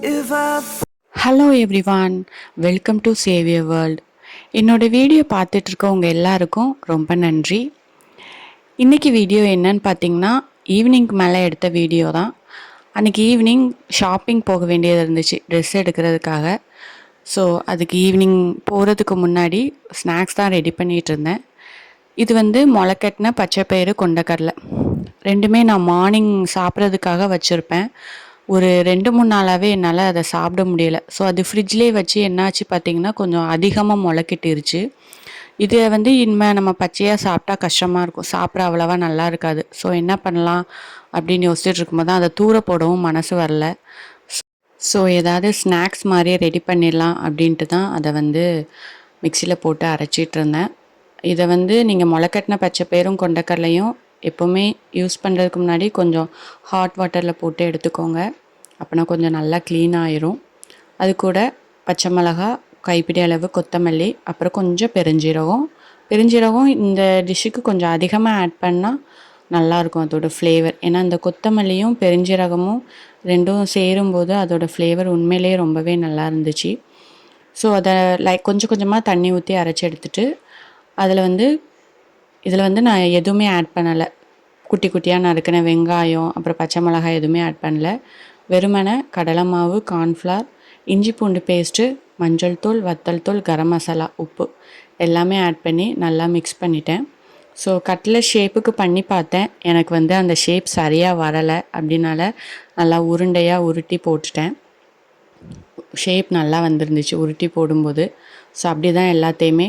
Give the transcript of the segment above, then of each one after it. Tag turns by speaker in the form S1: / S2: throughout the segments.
S1: Hello every
S2: hello everyone welcome to Xavier world என்னோட video பார்த்துட்டு இருக்கவங்க எல்லாருக்கும் ரொம்ப நன்றி. இன்றைக்கி வீடியோ என்னன்னு பார்த்தீங்கன்னா ஈவினிங்க்கு மேலே எடுத்த வீடியோ தான். அன்றைக்கி ஈவினிங் ஷாப்பிங் போக வேண்டியது இருந்துச்சு ட்ரெஸ் எடுக்கிறதுக்காக. ஸோ அதுக்கு ஈவினிங் போகிறதுக்கு முன்னாடி ஸ்நாக்ஸ் தான் ரெடி பண்ணிகிட்டு இருந்தேன். இது வந்து முளைக்கட்டின பச்சைப்பயிறு கொண்டக்கடலை. ரெண்டுமே நான் மார்னிங் சாப்பிட்றதுக்காக வச்சுருப்பேன். ஒரு ரெண்டு மூணு நாளாகவே என்னால் அதை சாப்பிட முடியல. ஸோ அது ஃப்ரிட்ஜ்லேயே வச்சு என்னாச்சு பார்த்தீங்கன்னா கொஞ்சம் அதிகமாக முளைக்கிட்டுருச்சு. இதை வந்து இனிமேல் நம்ம பச்சையாக சாப்பிட்டா கஷ்டமாக இருக்கும். சாப்பிட அவ்வளோவா நல்லா இருக்காது. ஸோ என்ன பண்ணலாம் அப்படின்னு யோசிச்சுட்டு இருக்கும்போது தான் அதை தூர போடவும் மனசு வரல. ஸோ ஏதாவது ஸ்நாக்ஸ் மாதிரியே ரெடி பண்ணிடலாம் அப்படின்ட்டு தான் அதை வந்து மிக்சியில் போட்டு அரைச்சிட்டு இருந்தேன். இதை வந்து நீங்கள் முளைக்கட்டின பச்சை பேரும் கொண்டக்கடலையும் எப்போவுமே யூஸ் பண்ணுறதுக்கு முன்னாடி கொஞ்சம் ஹாட் வாட்டரில் போட்டு எடுத்துக்கோங்க. அப்போனா கொஞ்சம் நல்லா க்ளீன் ஆயிரும். அது கூட பச்சை மிளகா கைப்பிடி அளவு கொத்தமல்லி அப்புறம் கொஞ்சம் பெருஞ்சீரகம். பெருஞ்சீரகம் இந்த டிஷ்ஷுக்கு கொஞ்சம் அதிகமாக ஆட் பண்ணால் நல்லாயிருக்கும் அதோடய ஃப்ளேவர் ஏன்னா இந்த கொத்தமல்லியும் பெருஞ்சீரகமும் ரெண்டும் சேரும்போது அதோடய ஃப்ளேவர் உண்மையிலேயே ரொம்பவே நல்லா இருந்துச்சு. ஸோ அதை லைக் கொஞ்சம் கொஞ்சமாக தண்ணி ஊற்றி அரைச்சி எடுத்துட்டு அதில் வந்து இதில் வந்து நான் எதுவுமே ஆட் பண்ணலை. குட்டி குட்டியாக நறுக்கின வெங்காயம் அப்புறம் பச்சை மிளகாய் எதுவுமே ஆட் பண்ணல. வெறுமனை கடலை மாவு கார்ன்ஃப்ளவர் இஞ்சி பூண்டு பேஸ்ட்டு மஞ்சள் தூள் வத்தல் தூள் கரம் மசாலா உப்பு எல்லாமே ஆட் பண்ணி நல்லா மிக்ஸ் பண்ணிட்டேன். ஸோ கட்டில் ஷேப்புக்கு பண்ணி பார்த்தேன். எனக்கு வந்து அந்த ஷேப் சரியாக வரலை அப்படின்னால நல்லா உருண்டையாக உருட்டி போட்டுட்டேன். ஷேப் நல்லா வந்துருந்துச்சு உருட்டி போடும்போது. ஸோ அப்படி தான் எல்லாத்தையுமே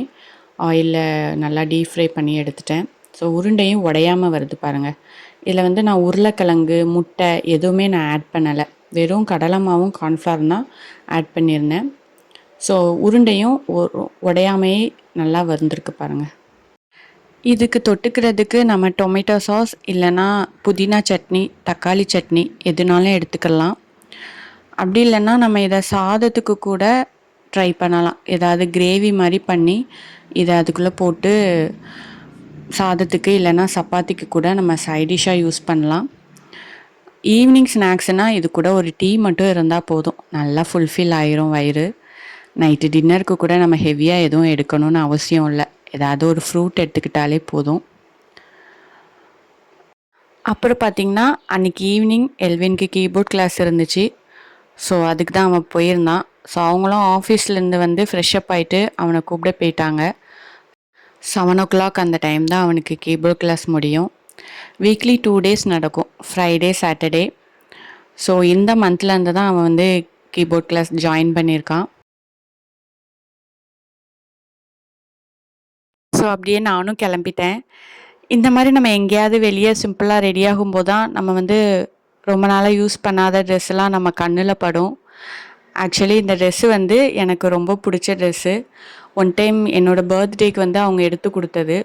S2: ஆயிலில் நல்லா டீப் ஃப்ரை பண்ணி எடுத்துட்டேன். ஸோ உருண்டையும் உடையாமல் வருது பாருங்கள் இதில் வந்து நான் உருளைக்கிழங்கு முட்டை எதுவுமே நான் ஆட் பண்ணலை. வெறும் கடலை மாவும் கார்ன்ஃப்ளவர் தான் ஆட் பண்ணியிருந்தேன். ஸோ உருண்டையும் உடையாமையே நல்லா வந்திருக்கு பாருங்கள் இதுக்கு தொட்டுக்கிறதுக்கு நம்ம டொமேட்டோ சாஸ் இல்லைன்னா புதினா சட்னி தக்காளி சட்னி எதுனாலும் எடுத்துக்கலாம். அப்படி இல்லைன்னா நம்ம இதை சாதத்துக்கு கூட ட்ரை பண்ணலாம். ஏதாவது கிரேவி மாதிரி பண்ணி இதை அதுக்குள்ளே போட்டு சாதத்துக்கு இல்லைன்னா சப்பாத்திக்கு கூட நம்ம சைடிஷாக யூஸ் பண்ணலாம். ஈவினிங் ஸ்நாக்ஸ்னால் இது கூட ஒரு டீ மட்டும் இருந்தால் போதும். நல்லா ஃபுல்ஃபில் ஆயிரும் வயிறு. நைட்டு டின்னருக்கு கூட நம்ம ஹெவியாக எதுவும் எடுக்கணும்னு அவசியம் இல்லை. ஏதாவது ஒரு ஃப்ரூட் எடுத்துக்கிட்டாலே போதும். அப்புறம் பார்த்திங்கன்னா அன்றைக்கி ஈவினிங் எல்வின்க்கு கீபோர்ட் கிளாஸ் இருந்துச்சு. ஸோ அதுக்கு தான் அவன் போயிருந்தான். ஸோ அவங்களும் ஆஃபீஸ்லேருந்து வந்து ஃப்ரெஷ்அப் ஆகிட்டு அவனை கூப்பிட போயிட்டாங்க. செவன் ஓ கிளாக் அந்த டைம் தான் அவனுக்கு கீபோர்ட் கிளாஸ் முடியும். வீக்லி டூ டேஸ் நடக்கும். ஃப்ரைடே சாட்டர்டே ஸோ இந்த மந்த்லேருந்து தான் அவன் வந்து கீபோர்ட் கிளாஸ் ஜாயின் பண்ணியிருக்கான். ஸோ அப்படியே நானும் கிளம்பிட்டேன். இந்த மாதிரி நம்ம எங்கேயாவது வெளியே சிம்பிளாக ரெடி ஆகும்போது தான் நம்ம வந்து ரொம்ப நாளாக யூஸ் பண்ணாத ட்ரெஸ்லாம் நம்ம கண்ணில் படும். ஆக்சுவலி இந்த ட்ரெஸ்ஸு வந்து எனக்கு ரொம்ப பிடிச்ச ட்ரெஸ்ஸு ஒன் டைம் என்னோடய பர்த்டேக்கு வந்து அவங்க எடுத்து கொடுத்தது.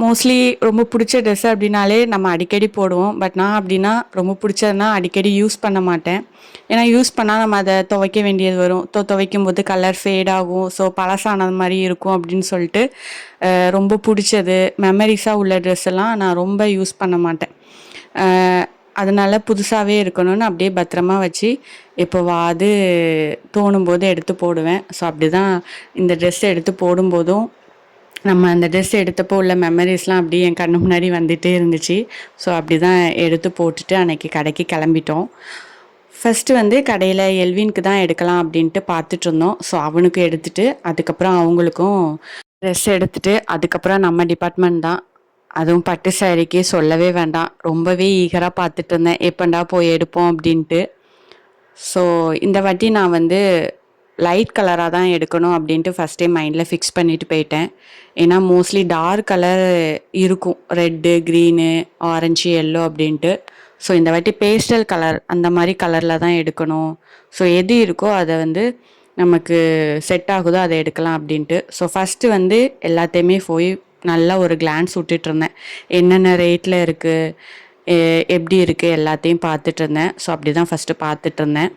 S2: மோஸ்ட்லி ரொம்ப பிடிச்ச ட்ரெஸ் அப்படின்னாலே நம்ம அடிக்கடி போடுவோம். பட் நான் அப்படின்னா ரொம்ப பிடிச்சதுன்னா அடிக்கடி யூஸ் பண்ண மாட்டேன். ஏன்னா யூஸ் பண்ணால் நம்ம அதை துவைக்க வேண்டியது வரும். தோ துவைக்கும் போது கலர் ஃபேட் ஆகும். ஸோ பழசானது மாதிரி இருக்கும் அப்படின்னு சொல்லிட்டு ரொம்ப பிடிச்சது. மெமரிஸாக உள்ள ட்ரெஸ்ஸெல்லாம் நான் ரொம்ப யூஸ் பண்ண மாட்டேன். அதனால் புதுசாகவே இருக்கணும்னு அப்படியே பத்திரமா வச்சு எப்போவாது தோணும் போது எடுத்து போடுவேன். ஸோ அப்படி தான் இந்த ட்ரெஸ் எடுத்து போடும்போதும் நம்ம அந்த ட்ரெஸ் எடுத்தப்போ உள்ள மெமரிஸ்லாம் அப்படியே என் கண்ணு முன்னாடி வந்துகிட்டே இருந்துச்சு. ஸோ அப்படி தான் எடுத்து போட்டுட்டு அன்னைக்கு கடைக்கு கிளம்பிட்டோம். ஃபஸ்ட்டு வந்து கடையில் எல்வின்க்கு தான் எடுக்கலாம் அப்படின்ட்டு பார்த்துட்டு இருந்தோம். ஸோ அவனுக்கு எடுத்துகிட்டு அதுக்கப்புறம் அவங்களுக்கும் ட்ரெஸ் எடுத்துகிட்டு அதுக்கப்புறம் நம்ம டிபார்ட்மெண்ட் தான். அதுவும் பட்டு சாரிக்கே சொல்லவே வேண்டாம். ரொம்பவே ஈகராக பார்த்துட்டு இருந்தேன். எப்பண்டா போய் எடுப்போம் அப்படின்ட்டு. ஸோ இந்த வாட்டி நான் வந்து லைட் கலராக தான் எடுக்கணும் அப்படின்ட்டு ஃபஸ்ட்டே மைண்டில் ஃபிக்ஸ் பண்ணிவிட்டு போயிட்டேன். ஏன்னா மோஸ்ட்லி டார்க் கலர் இருக்கும். ரெட்டு க்ரீனு ஆரஞ்சு எல்லோ அப்படின்ட்டு. ஸோ இந்த வாட்டி பேஸ்டல் கலர் அந்த மாதிரி கலரில் தான் எடுக்கணும். ஸோ எது இருக்கோ அதை வந்து நமக்கு செட் ஆகுதோ அதை எடுக்கலாம் அப்படின்ட்டு. ஸோ ஃபஸ்ட்டு வந்து எல்லாத்தையுமே போய் நல்லா ஒரு கிளான்ஸ் விட்டுட்டு இருந்தேன் என்னென்ன ரேட்டில் இருக்குது எப்படி இருக்குது எல்லாத்தையும் பார்த்துட்டு இருந்தேன் ஸோ அப்படி தான் ஃபஸ்ட்டு பார்த்துட்டு இருந்தேன்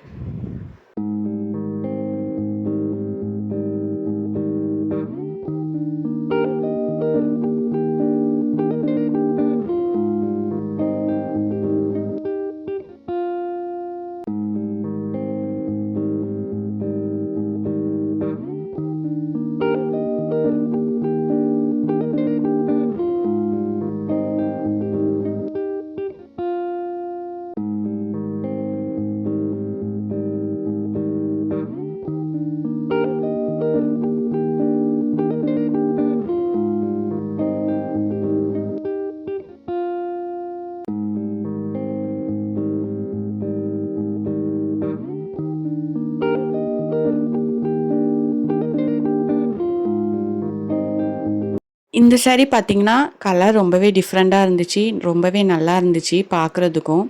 S2: இந்த சேரீ பார்த்தீங்கன்னா கலர் ரொம்பவே டிஃப்ரெண்ட்டாக இருந்துச்சு ரொம்பவே நல்லா இருந்துச்சு பார்க்குறதுக்கும்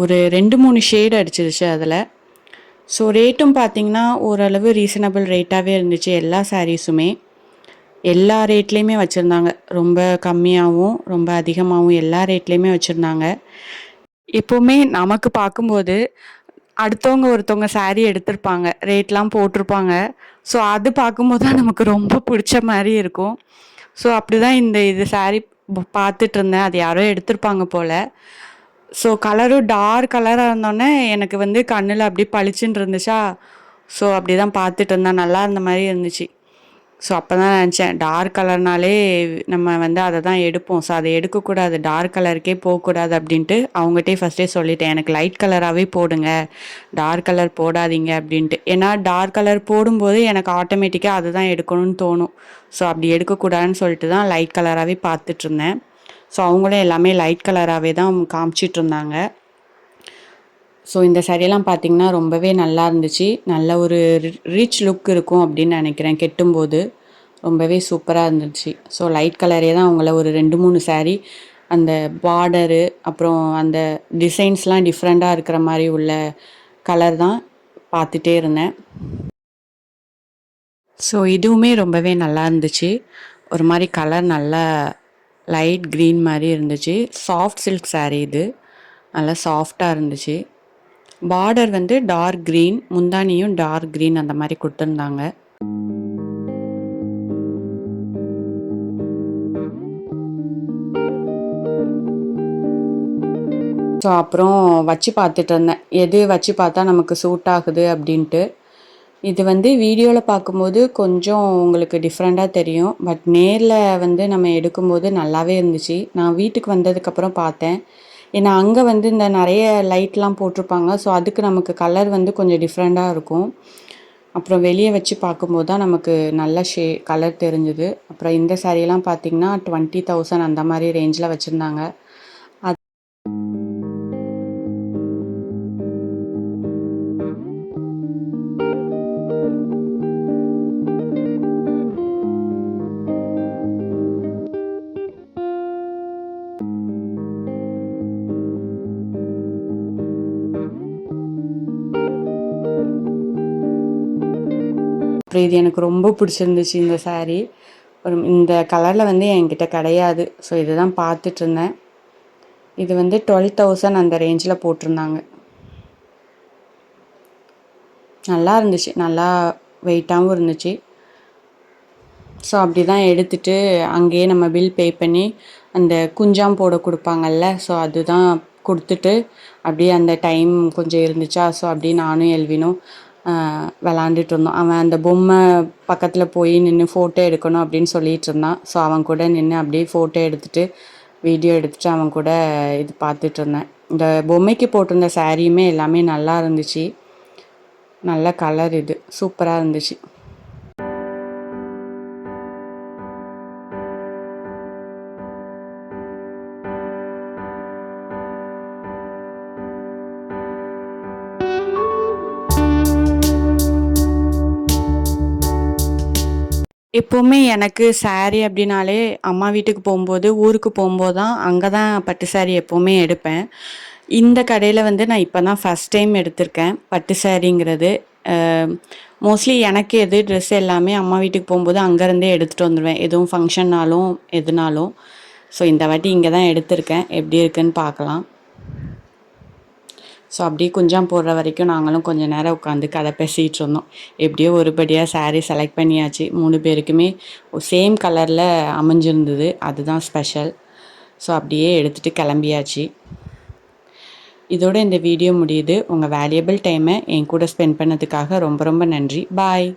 S2: ஒரு ரெண்டு மூணு ஷேடு அடிச்சிருச்சு அதில். ஸோ ரேட்டும் பார்த்தீங்கன்னா ஓரளவு ரீசனபிள் ரேட்டாகவே இருந்துச்சு எல்லா சாரீஸுமே எல்லா ரேட்லேயுமே வச்சுருந்தாங்க. ரொம்ப கம்மியாகவும் ரொம்ப அதிகமாகவும் எல்லா ரேட்லேயுமே வச்சுருந்தாங்க. எப்போவுமே நமக்கு பார்க்கும்போது அடுத்தவங்க ஒருத்தவங்க சாரீ எடுத்திருப்பாங்க ரேட்லாம் போட்டிருப்பாங்க. ஸோ அது பார்க்கும்போது தான் நமக்கு ரொம்ப பிடிச்ச மாதிரி இருக்கும். ஸோ அப்படி தான் இந்த இது saree பார்த்துட்டு இருந்தேன் அது யாரோ எடுத்திருப்பாங்க போல். ஸோ கலரும் டார்க் கலராக இருந்தோடனே எனக்கு வந்து கண்ணில் அப்படியே பளிச்சுன்னு இருந்துச்சா? ஸோ அப்படி தான் பார்த்துட்டு இருந்தேன் நல்லா இருந்த மாதிரி இருந்துச்சு. ஸோ அப்போ தான் நினச்சேன் டார்க் கலர்னாலே நம்ம வந்து அதை தான் எடுப்போம். ஸோ அதை எடுக்கக்கூடாது டார்க் கலருக்கே போகக்கூடாது அப்படின்ட்டு அவங்ககிட்டே ஃபஸ்ட்டே சொல்லிட்டேன். எனக்கு லைட் கலராகவே போடுங்க டார்க் கலர் போடாதீங்க அப்படின்ட்டு. ஏன்னா டார்க் கலர் போடும்போது எனக்கு ஆட்டோமேட்டிக்காக அதை தான் எடுக்கணும்னு தோணும். ஸோ அப்படி எடுக்கக்கூடாதுன்னு சொல்லிட்டு தான் லைட் கலராகவே பார்த்துட்ருந்தேன் ஸோ அவங்களும் எல்லாமே லைட் கலராகவே தான் காமிச்சிட்ருந்தாங்க ஸோ இந்த சரியெல்லாம் பார்த்தீங்கன்னா ரொம்பவே நல்லா இருந்துச்சு. நல்ல ஒரு ரிச் லுக் இருக்கும் அப்படின்னு நினைக்கிறேன். கெட்டும்போது ரொம்பவே சூப்பராக இருந்துச்சு. ஸோ லைட் கலரே தான் அவங்கள ஒரு ரெண்டு மூணு சேரீ அந்த பார்டரு அப்புறம் அந்த டிசைன்ஸ்லாம் டிஃப்ரெண்ட்டாக இருக்கிற மாதிரி உள்ள கலர் தான் பார்த்துட்டே இருந்தேன். ஸோ இதுவுமே ரொம்பவே நல்லா இருந்துச்சு. ஒரு மாதிரி கலர் நல்லா லைட் க்ரீன் மாதிரி இருந்துச்சு. சாஃப்ட் சில்க் சாரீ இது. நல்லா சாஃப்டாக இருந்துச்சு. பார்டர் வந்து டார்க் க்ரீன் முந்தானியும் டார்க் க்ரீன் அந்த மாதிரி கொடுத்துருந்தாங்க. ஸோ அப்புறம் வச்சு பார்த்துட்டு இருந்தேன். எது வச்சு பார்த்தா நமக்கு சூட் ஆகுது அப்படின்ட்டு. இது வந்து வீடியோவில் பார்க்கும்போது கொஞ்சம் உங்களுக்கு டிஃப்ரெண்ட்டாக தெரியும். பட் நேரில் வந்து நம்ம எடுக்கும்போது நல்லாவே இருந்துச்சு. நான் வீட்டுக்கு வந்ததுக்கப்புறம் பார்த்தேன். ஏன்னா அங்கே வந்து இந்த நிறைய லைட்லாம் போட்டிருப்பாங்க. ஸோ அதுக்கு நமக்கு கலர் வந்து கொஞ்சம் டிஃப்ரெண்ட்டாக இருக்கும். அப்புறம் வெளியே வச்சு பார்க்கும்போது தான் நமக்கு நல்ல ஷே கலர் தெரிஞ்சுது. அப்புறம் இந்த சாரியெல்லாம் பார்த்திங்கன்னா டுவெண்ட்டி தௌசண்ட் அந்த மாதிரி ரேஞ்சில் வச்சுருந்தாங்க. அப்புறம் இது எனக்கு ரொம்ப பிடிச்சிருந்துச்சு இந்த சாரீ ஒரு இந்த கலரில் வந்து என்கிட்ட கிடையாது. ஸோ இதுதான் பார்த்துட்டு இருந்தேன் இது வந்து டுவெல் தௌசண்ட் அந்த ரேஞ்சில் போட்டிருந்தாங்க. நல்லா இருந்துச்சு. நல்லா வெயிட்டாகவும் இருந்துச்சு. ஸோ அப்படி தான் எடுத்துட்டு அங்கேயே நம்ம பில் பே பண்ணி அந்த குஞ்சாம் போட கொடுப்பாங்கல்ல. ஸோ அதுதான் கொடுத்துட்டு அப்படியே அந்த டைம் கொஞ்சம் இருந்துச்சா? ஸோ அப்படியே நானும் எல்வினும் விளாண்டுட்டு இருந்தோம் அவன் அந்த பொம்மை பக்கத்தில் போய் நின்று ஃபோட்டோ எடுக்கணும் அப்படின்னு சொல்லிட்டு இருந்தான் ஸோ அவன் கூட நின்று அப்படியே ஃபோட்டோ எடுத்துட்டு வீடியோ எடுத்துட்டு அவன் கூட இது பார்த்துட்டு இருந்தேன் இந்த பொம்மைக்கு போட்டிருந்த சாரியுமே எல்லாமே நல்லா இருந்துச்சு நல்ல கலர் இது சூப்பராக இருந்துச்சு எப்போவுமே எனக்கு சாரீ அப்படின்னாலே அம்மா வீட்டுக்கு போகும்போது ஊருக்கு போகும்போது தான் அங்கே தான் பட்டு சாரீ எப்போவுமே எடுப்பேன். இந்த கடையில் வந்து நான் இப்போ தான் ஃபஸ்ட் டைம் எடுத்திருக்கேன் பட்டு சாரீங்கிறது மோஸ்ட்லி எனக்கு எது ட்ரெஸ் எல்லாமே அம்மா வீட்டுக்கு போகும்போது அங்கேருந்தே எடுத்துகிட்டு வந்துடுவேன் எதுவும் ஃபங்க்ஷன்னாலும் எதுனாலும். ஸோ இந்த வாட்டி இங்கே தான் எடுத்திருக்கேன். எப்படி இருக்குன்னு பார்க்கலாம். ஸோ அப்படியே குஞ்சாம் போடுற வரைக்கும் நாங்களும் கொஞ்சம் நேரம் உட்காந்து கதை பேசிகிட்டு இருந்தோம். எப்படியோ ஒருபடியாக சாரீ செலக்ட் பண்ணியாச்சு. மூணு பேருக்குமே சேம் கலரில் அமைஞ்சிருந்தது. அதுதான் ஸ்பெஷல் ஸோ அப்படியே எடுத்துகிட்டு கிளம்பியாச்சு. இதோட இந்த வீடியோ முடியுது. உங்கள் வேல்யூபிள் டைமை என் கூட ஸ்பெண்ட் பண்ணதுக்காக ரொம்ப ரொம்ப நன்றி. பாய்